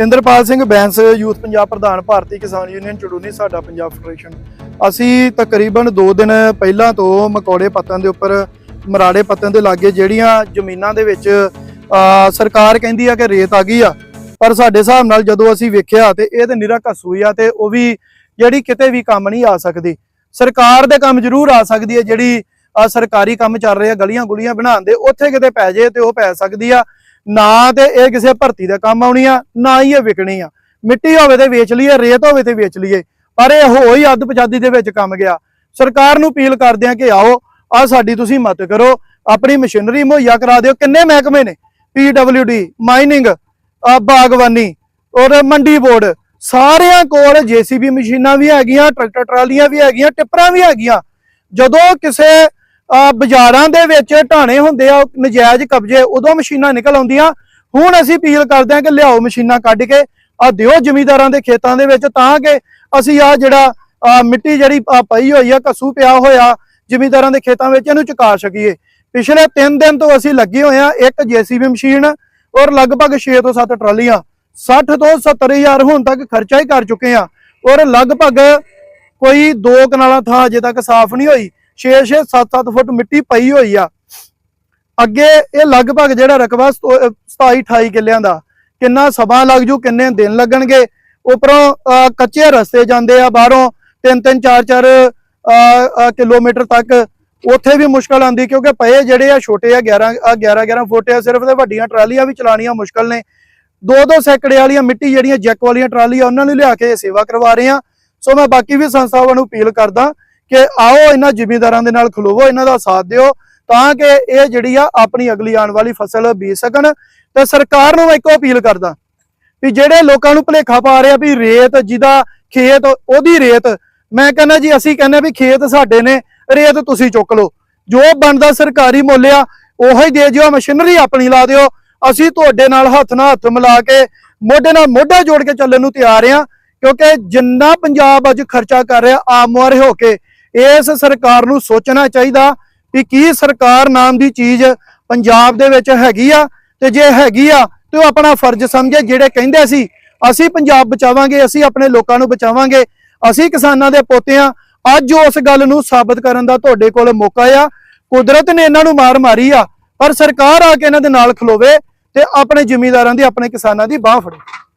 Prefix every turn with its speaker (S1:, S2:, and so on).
S1: Inderpal Singh Bains, youth Punjab ਪ੍ਰਧਾਨ, ਭਾਰਤੀ ਕਿਸਾਨ union, Chaduni, ਸਾਡਾ ਪੰਜਾਬ ਫੈਡਰੇਸ਼ਨ। ਅਸੀਂ ਤਕਰੀਬਨ 2 ਦਿਨ ਪਹਿਲਾਂ ਤੋਂ ਮਕੌੜੇ ਪੱਤਨ ਦੇ ਉੱਪਰ, ਮਰਾੜੇ ਪੱਤਨ ਦੇ ਲਾਗੇ ਜਿਹੜੀਆਂ ਜ਼ਮੀਨਾਂ ਦੇ ਵਿੱਚ ਸਰਕਾਰ ਕਹਿੰਦੀ ਆ ਕਿ ਰੇਤ ਆ ਗਈ ਆ। ਪਰ ਸਾਡੇ ਹਿਸਾਬ ਨਾਲ ਜਦੋਂ ਅਸੀਂ ਵੇਖਿਆ ਤੇ ਇਹ ਤੇ ਨਿਰਾ ਘਸੂ ਆ ਤੇ ਉਹ ਵੀ ਜਿਹੜੀ ਕਿਤੇ ਵੀ ਕੰਮ ਨਹੀਂ ਆ ਸਕਦੀ। ਸਰਕਾਰ ਦੇ ਕੰਮ ਜ਼ਰੂਰ ਆ ਸਕਦੀ ਹੈ ਜਿਹੜੀ ਸਰਕਾਰੀ ਕੰਮ ਚੱਲ ਰਹੇ ਆ ਗਲੀਆਂ ਗੁਲੀਆਂ ਬਣਾਉਣ ਦੇ, ਉੱਥੇ ਕਿਤੇ ਪੈ ਜੇ ਤੇ ਉਹ ਪੈ ਸਕਦੀ ਆ। ਨਾ ਤੇ ਇਹ ਕਿਸੇ ਭਰਤੀ ਦਾ ਕੰਮ ਆਉਣੀ ਆ, ਨਾ ਹੀ ਇਹ ਵਿਕਣੀ ਆ। ਮਿੱਟੀ ਹੋਵੇ ਤੇ ਵੇਚ ਲਈਏ, ਰੇਤ ਹੋਵੇ ਤੇ ਵੇਚ ਲਈਏ, ਪਰ ਇਹ ਹੋਈ ਅੱਧ ਪਜਾਦੀ ਦੇ ਵਿੱਚ ਕੰਮ ਗਿਆ। ਸਰਕਾਰ ਨੂੰ ਅਪੀਲ ਕਰਦੇ ਆ ਕਿ ਆਓ, ਆ ਸਾਡੀ ਤੁਸੀਂ ਮਦਦ ਕਰੋ, ਆਪਣੀ ਮਸ਼ੀਨਰੀ ਮੁਹੱਈਆ ਕਰਾ ਦਿਓ। ਕਿੰਨੇ ਮਹਿਕਮੇ ਨੇ? ਪੀਡਬਲਯੂਡੀ ਮਾਈਨਿੰਗ ਬਾਗਵਾਨੀ, ਔਰ ਮੰਡੀ ਬੋਰਡ। ਸਾਰਿਆਂ ਕੋਲ ਜੀਸੀਬੀ ਮਸ਼ੀਨਾਂ ਵੀ ਹੈਗੀਆਂ, ਟਰੈਕਟਰ ਟਰਾਲੀਆਂ ਵੀ ਹੈਗੀਆਂ, ਟਿੱਪਰਾਂ ਵੀ ਹੈਗੀਆਂ। ਜਦੋਂ ਕਿਸੇ ਬਾਜ਼ਾਰਾਂ ਦੇ ਵਿੱਚ ਢਾਣੇ ਹੁੰਦੇ ਆ ਨਜਾਇਜ਼ ਕਬਜ਼ੇ, ਉਦੋਂ ਮਸ਼ੀਨਾਂ ਨਿਕਲ ਆਉਂਦੀਆਂ। ਹੁਣ ਅਸੀਂ ਅਪੀਲ ਕਰਦੇ ਹਾਂ ਕਿ ਲਿਆਓ ਮਸ਼ੀਨਾਂ ਕੱਢ ਕੇ, ਆ ਦਿਓ ਜ਼ਮੀਦਾਰਾਂ ਦੇ ਖੇਤਾਂ ਦੇ ਵਿੱਚ ਤਾਂ ਕਿ ਅਸੀਂ ਆ ਜਿਹੜਾ ਮਿੱਟੀ ਜਿਹੜੀ ਪਈ ਹੋਈ ਆ ਕਸੂ ਪਿਆ ਹੋਇਆ, ਜ਼ਮੀਂਦਾਰਾਂ ਦੇ ਖੇਤਾਂ ਵਿੱਚ ਇਹਨੂੰ ਚੁਕਾ ਸਕੀਏ। ਪਿਛਲੇ 3 ਦਿਨ ਤੋਂ ਅਸੀਂ ਲੱਗੇ ਹੋਏ ਆ ਇੱਕ ਜੀਸੀਬੀ ਮਸ਼ੀਨ ਔਰ ਲਗਭਗ 6 ਤੋਂ 7 ਟਰਾਲੀਆਂ। 60 ਤੋਂ 70 ਹਜ਼ਾਰ ਹੁਣ ਤੱਕ ਖਰਚਾ ਹੀ ਕਰ ਚੁੱਕੇ ਆ ਔਰ ਲਗਭਗ ਕੋਈ ਦੋ ਕਨਾਲਾਂ ਥਾਂ ਅਜੇ ਤੱਕ ਸਾਫ਼ ਨਹੀਂ ਹੋਈ। 6-6 7-7 ਫੁੱਟ ਮਿੱਟੀ ਪਈ ਹੋਈ ਆ। ਅੱਗੇ ਇਹ ਲਗਭਗ ਜਿਹੜਾ ਰਕਬਾ 27-28 ਕਿੱਲਿਆਂ ਦਾ ਕਿੰਨਾ ਸਮਾਂ ਲੱਗ ਜੂ ਕਿੰਨੇ ਦਿਨ ਲੱਗਣਗੇ? ਉਪਰੋਂ ਅਹ, ਕੱਚੇ ਰਸਤੇ ਜਾਂਦੇ ਆ ਬਾਹਰੋਂ 3-3 4-4 ਕਿਲੋਮੀਟਰ ਤੱਕ। ਉੱਥੇ ਵੀ ਮੁਸ਼ਕਲ ਆਂਦੀ ਕਿਉਂਕਿ ਪਏ ਜਿਹੜੇ ਆ ਛੋਟੇ ਆ 11 11 11 ਫੁੱਟ ਆ ਸਿਰਫ ਤੇ ਵੱਡੀਆਂ ਟਰਾਲੀਆਂ ਵੀ ਚਲਾਉਣੀਆਂ ਮੁਸ਼ਕਲ ਨੇ। ਦੋ ਦੋ ਸੈਕੜੇ ਵਾਲੀਆਂ ਮਿੱਟੀ ਜਿਹੜੀਆਂ ਜੈਕ ਵਾਲੀਆਂ ਟਰਾਲੀਆਂ ਉਹਨਾਂ ਨੂੰ ਲਿਆ ਕੇ ਸੇਵਾ ਕਰਵਾ ਰਹੇ ਆ। ਸੋ ਮੈਂ ਬਾਕੀ ਵੀ ਸੰਸਥਾਵਾਂ ਨੂੰ ਅਪੀਲ ਕਰਦਾ ਕਿ ਆਓ ਇਹਨਾਂ ਜ਼ਿਮੀਂਦਾਰਾਂ ਦੇ ਨਾਲ ਖਲੋਵੋ, ਇਹਨਾਂ ਦਾ ਸਾਥ ਦਿਓ, ਤਾਂ ਕਿ ਇਹ ਜਿਹੜੀ ਆ ਆਪਣੀ ਅਗਲੀ ਆਉਣ ਵਾਲੀ ਫਸਲ ਬੀਜ ਸਕਣ। ਤੇ ਸਰਕਾਰ ਨੂੰ ਮੈਂ ਇੱਕੋ ਅਪੀਲ ਕਰਦਾ ਵੀ ਜਿਹੜੇ ਲੋਕਾਂ ਨੂੰ ਭੁਲੇਖਾ ਪਾ ਰਿਹਾ ਵੀ ਰੇਤ ਜਿਹਦਾ ਖੇਤ, ਉਹਦੀ ਰੇਤ, ਮੈਂ ਕਹਿੰਦਾ ਜੀ, ਅਸੀਂ ਕਹਿੰਦੇ ਵੀ ਖੇਤ ਸਾਡੇ ਨੇ, ਰੇਤ ਤੁਸੀਂ ਚੁੱਕ ਲਓ। ਜੋ ਬਣਦਾ ਸਰਕਾਰੀ ਮੁੱਲ ਆ, ਉਹੀ ਦੇ ਜਿਓ ਮਸ਼ੀਨਰੀ ਆਪਣੀ ਲਾ ਦਿਓ। ਅਸੀਂ ਤੁਹਾਡੇ ਨਾਲ ਹੱਥ ਨਾਲ ਹੱਥ ਮਿਲਾ ਕੇ, ਮੋਢੇ ਨਾਲ ਮੋਢਾ ਜੋੜ ਕੇ ਚੱਲਣ ਨੂੰ ਤਿਆਰ ਆ ਕਿਉਂਕਿ ਜਿੰਨਾ ਪੰਜਾਬ ਅੱਜ ਖਰਚਾ ਕਰ ਰਿਹਾ, ਆਮ ਮੁਹਾਰੇ ਹੋ ਕੇ ਇਸ ਸਰਕਾਰ ਨੂੰ ਸੋਚਣਾ ਚਾਹੀਦਾ ਵੀ ਕੀ ਸਰਕਾਰ ਨਾਮ ਦੀ ਚੀਜ਼ ਪੰਜਾਬ ਦੇ ਵਿੱਚ ਹੈਗੀ ਆ ਤੇ ਜੇ ਹੈਗੀ ਆ ਤੇ ਉਹ ਆਪਣਾ ਫਰਜ਼ ਸਮਝੇ, ਜਿਹੜੇ ਕਹਿੰਦੇ ਸੀ, ਅਸੀਂ ਪੰਜਾਬ ਬਚਾਵਾਂਗੇ, ਅਸੀਂ ਆਪਣੇ ਲੋਕਾਂ ਨੂੰ ਬਚਾਵਾਂਗੇ, ਅਸੀਂ ਕਿਸਾਨਾਂ ਦੇ ਪੋਤੇ ਆ, ਅੱਜ ਉਸ ਗੱਲ ਨੂੰ ਸਾਬਤ ਕਰਨ ਦਾ ਤੁਹਾਡੇ ਕੋਲ ਮੌਕਾ ਆ। ਕੁਦਰਤ ਨੇ ਇਹਨਾਂ ਨੂੰ ਮਾਰ ਮਾਰੀ ਆ, ਪਰ ਸਰਕਾਰ ਆ ਕੇ ਇਹਨਾਂ ਦੇ ਨਾਲ ਖਲੋਵੇ ਤੇ ਆਪਣੇ ਜ਼ਿਮੀਂਦਾਰਾਂ ਦੀ, ਆਪਣੇ ਕਿਸਾਨਾਂ ਦੀ ਬਾਹ ਫੜੇ।